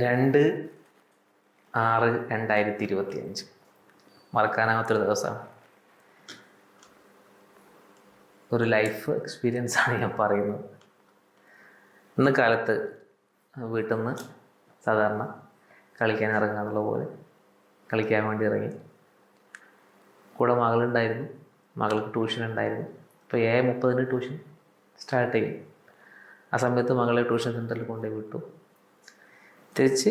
രണ്ട് ആറ് രണ്ടായിരത്തി ഇരുപത്തി അഞ്ച് മറക്കാനാവാത്തൊരു ദിവസമാണ് ഒരു ലൈഫ് എക്സ്പീരിയൻസ് ആണ് ഞാൻ പറയുന്നത്. ഇന്ന് കാലത്ത് വീട്ടിൽ നിന്ന് സാധാരണ കളിക്കാൻ ഇറങ്ങാന്നുള്ള പോലെ കളിക്കാൻ വേണ്ടി ഇറങ്ങി. കൂടെ മകളുണ്ടായിരുന്നു. മകൾക്ക് ട്യൂഷൻ ഉണ്ടായിരുന്നു. ഇപ്പോൾ ഏഴ് മുപ്പതിന് ട്യൂഷൻ സ്റ്റാർട്ട് ചെയ്യും. ആ സമയത്ത് മകളെ ട്യൂഷൻ സെന്ററിൽ കൊണ്ടുപോയി വിട്ടു. തിരിച്ച്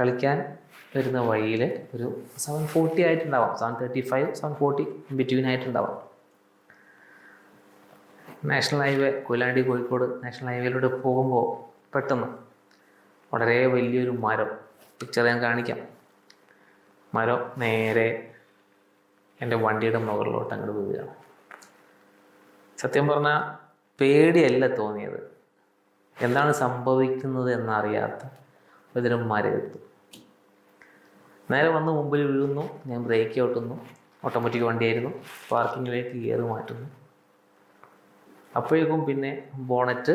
കളിക്കാൻ വരുന്ന വഴിയിൽ ഒരു seven forty ആയിട്ടുണ്ടാവാം. Seven thirty five seven forty between ആയിട്ടുണ്ടാവാം. National highway Koyilandy Kozhikode national ഹൈവേയിലൂടെ പോകുമ്പോൾ പെട്ടെന്ന് വളരെ വലിയൊരു മരം പിക്ചർ ഞാൻ കാണിക്കാം. മരം നേരെ എന്റെ വണ്ടിയുടെ മുകളിലോട്ട് അങ്ങോട്ട് വീഴുകയാണ്. സത്യം പറഞ്ഞാൽ പേടിയല്ല തോന്നിയത്. എന്താണ് സംഭവിക്കുന്നത് എന്നറിയാത്ത ഇതിനും എത്തും. നേരെ വന്ന് മുമ്പിൽ വീഴുന്നു. ഞാൻ ബ്രേക്ക് ഓട്ടുന്നു. ഓട്ടോമാറ്റിക് വണ്ടിയായിരുന്നു. പാർക്കിങ്ങിലേക്ക് ഗിയർ മാറ്റുന്നു. അപ്പോഴേക്കും പിന്നെ ബോണറ്റ്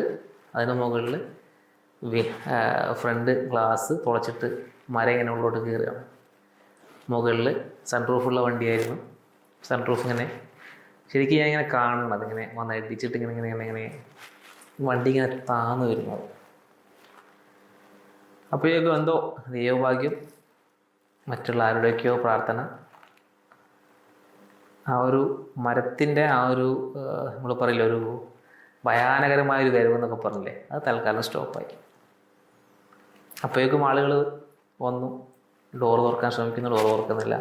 അതിന് മുകളിൽ ഫ്രണ്ട് ഗ്ലാസ് തുളച്ചിട്ട് മരം ഇങ്ങനെ ഉള്ളോട്ട് കയറുകയാണ്. മുകളിൽ സൺപ്രൂഫുള്ള വണ്ടിയായിരുന്നു. സൺറൂഫ് ഇങ്ങനെ ശരിക്കും ഞാൻ ഇങ്ങനെ കാണണം. അതിങ്ങനെ വന്ന് ഇടിച്ചിട്ട് ഇങ്ങനെ ഇങ്ങനെ ഇങ്ങനെ ഇങ്ങനെ വണ്ടി ഇങ്ങനെ താന്ന് വരുന്നത്. അപ്പോഴേക്കും എന്തോ ദൈവഭാഗ്യം മറ്റുള്ള ആരുടെയൊക്കെയോ പ്രാർത്ഥന ആ ഒരു മരത്തിന്റെ ആ ഒരു നമ്മൾ പറയില്ല ഒരു ഭയാനകരമായ ഒരു എന്നൊക്കെ പറഞ്ഞില്ലേ അത് തൽക്കാലം സ്റ്റോപ്പായി. അപ്പോഴേക്കും ആളുകൾ വന്നു ഡോർ തുറക്കാൻ ശ്രമിക്കുന്നു ഡോർ തുറക്കുന്നില്ല.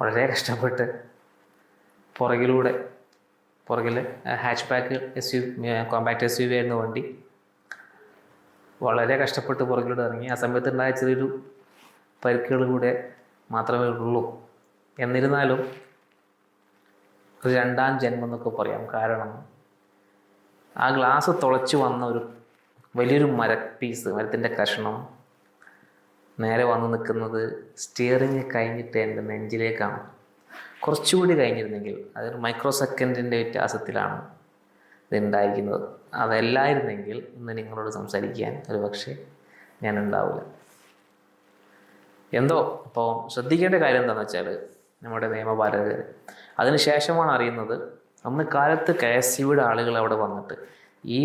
വളരെ കഷ്ടപ്പെട്ട് പുറകിലൂടെ പുറകിൽ hatchback S U compact S U V ആയിരുന്നു വണ്ടി വളരെ കഷ്ടപ്പെട്ട് പുറകിലൂടെ ഇറങ്ങി. ആ സമയത്ത് ഉണ്ടായ ചെറിയൊരു പരിക്കുകൾ കൂടെ മാത്രമേ ഉള്ളൂ. എന്നിരുന്നാലും രണ്ടാം ജന്മം എന്നൊക്കെ പറയാം. കാരണം ആ ഗ്ലാസ് തുളച്ചു വന്ന ഒരു വലിയൊരു മര പീസ് മരത്തിന്റെ കഷ്ണം നേരെ വന്ന് നിൽക്കുന്നത് സ്റ്റിയറിങ് കഴിഞ്ഞിട്ട് എന്റെ നെഞ്ചിലേക്കാണ്. കുറച്ചുകൂടി കഴിഞ്ഞിരുന്നെങ്കിൽ അതൊരു മൈക്രോ സെക്കൻഡിന്റെ വ്യത്യാസത്തിലാണ്. ഇതുണ്ടായിരിക്കുന്നത്. അതല്ലായിരുന്നെങ്കിൽ ഇന്ന് നിങ്ങളോട് സംസാരിക്കാൻ ഒരു പക്ഷേ ഞാൻ ഉണ്ടാവില്ല. എന്തോ അപ്പോൾ ശ്രദ്ധിക്കേണ്ട കാര്യം എന്താണെന്ന് വെച്ചാൽ നമ്മുടെ നിയമപാലകർ അതിനുശേഷമാണ് അറിയുന്നത് അന്ന് കാലത്ത് കെ എസ് സിയുടെ ആളുകൾ അവിടെ വന്നിട്ട് ഈ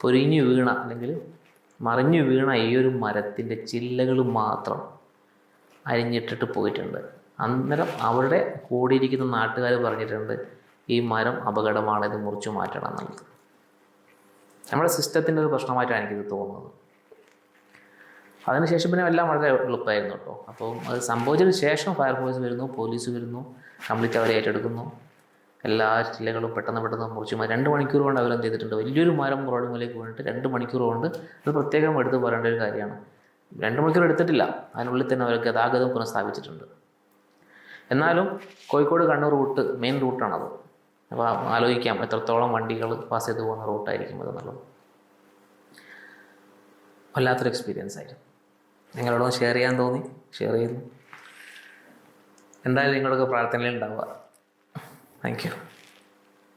പൊരിഞ്ഞു വീണ അല്ലെങ്കിൽ മറിഞ്ഞു വീണ ഈ ഒരു മരത്തിന്റെ ചില്ലകൾ മാത്രം അരിഞ്ഞിട്ടിട്ട് പോയിട്ടുണ്ട്. അന്നേരം അവരുടെ കൂടിയിരിക്കുന്ന നാട്ടുകാർ പറഞ്ഞിട്ടുണ്ട് ഈ മരം അപകടമാണ് ഇത് മുറിച്ചു മാറ്റണം എന്നുള്ളത്. നമ്മുടെ സിസ്റ്റത്തിന്റെ ഒരു പ്രശ്നമായിട്ടാണ് എനിക്കിത് തോന്നുന്നത്. അതിനുശേഷം പിന്നെ എല്ലാം വളരെ എളുപ്പമായിരുന്നു കേട്ടോ. അപ്പോൾ അത് സംഭവിച്ചതിന് ശേഷം ഫയർഫോഴ്സ് വരുന്നു പോലീസ് വരുന്നു കംപ്ലീറ്റ് അവരെ ഏറ്റെടുക്കുന്നു. എല്ലാ ജില്ലകളും പെട്ടെന്ന് പെട്ടെന്ന് മുറിച്ച് മാറി രണ്ട് മണിക്കൂർ കൊണ്ട് അവരെന്ത് ചെയ്തിട്ടുണ്ട്? വലിയൊരു മരം റോഡ് മുകളിലേക്ക് പോയിട്ട് രണ്ട് മണിക്കൂർ കൊണ്ട് അത് പ്രത്യേകം എടുത്ത് പറയേണ്ട ഒരു കാര്യമാണ്. രണ്ട് മണിക്കൂർ എടുത്തിട്ടില്ല. അതിനുള്ളിൽ തന്നെ അവർ ഗതാഗതം പുനഃസ്ഥാപിച്ചിട്ടുണ്ട്. എന്നാലും കോഴിക്കോട് കണ്ണൂർ റൂട്ട് മെയിൻ റൂട്ടാണത്. അപ്പോൾ ആലോചിക്കാം എത്രത്തോളം വണ്ടികൾ പാസ് ചെയ്ത് പോകുന്ന റൂട്ടായിരിക്കും അതെന്നുള്ളത് വല്ലാത്തൊരു എക്സ്പീരിയൻസ് ആയിരുന്നു. നിങ്ങളോടൊന്ന് ഷെയർ ചെയ്യാൻ തോന്നി? ഷെയർ ചെയ്യുന്നു എന്തായാലും നിങ്ങളൊക്കെ പ്രാർത്ഥനയിൽ ഉണ്ടാവുക. Thank you